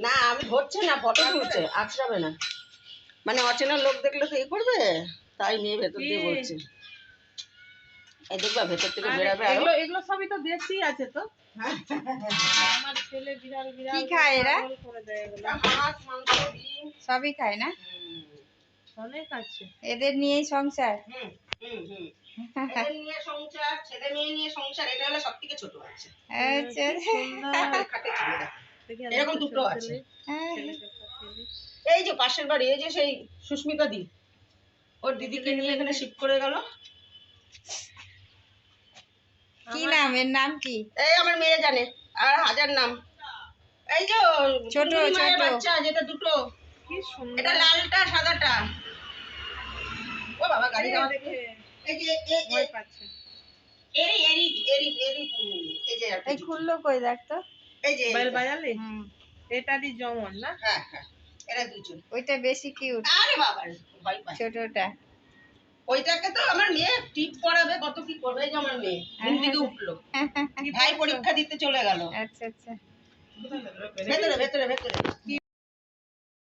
না আমি ধরছে না ফটো তুলছে আছড়াবে না। মানে অচেনা লোক দেখলে তো এ করবে তাই মেয়ে ভেতর দিয়ে কি? বলছে। এই দেখবা ভেতর থেকে বেরাবে আরও। এগুলো এগুলো সবই তো দেশি আছে তো। আমার ছেলে বিড়াল বিড়াল কি খায় এরা? মাছ মাংস ডিম। সবই খায় না? অনেক আছে। এদের নিয়েই সংসার। হুম, হুম, হুম। এদের নিয়ে সংসার ছেলে মেয়ে নিয়ে সংসার এটা হলো সব থেকে ছোট আছে আচ্ছা। এরকম দুটো আছে। হ্যাঁ। এই যে পাশের বাড়ি এই যে সেই সুস্মিতা দি। ওর দিদিকে নিয়ে এখানে শিফট করে গেল। কি নাম? এর নাম কি? এই আমার মেয়ে জানে আর হাজার নাম। এই যে ছোট, ছোট। বাচ্চা যেটা দুটো। কি সুন্দর। এটা লালটা সাদাটা। ও বাবা গাড়ি যাওয়া দেখে। এই যে এ- ভয় পাচ্ছে। এরি এরি এরি এরি এই যে এই খুললো কই দেখ তো। এই যে বাইল বাজালে? হুম। এটারই জমন না? হ্যাঁ হ্যাঁ। এরা দুজন। ওইটা বেশি কিউট আরে বাবা ভয় পায়। ছোটটা। ওইটাকে তো আমার মেয়ে টিপ পড়াবে কত কি করবে এই যে আমার মেয়ে ঘুম থেকে উঠল। ভাই পরীক্ষা দিতে চলে গেল। আচ্ছা আচ্ছা। ভেতরে ভেতরে ভেতরে।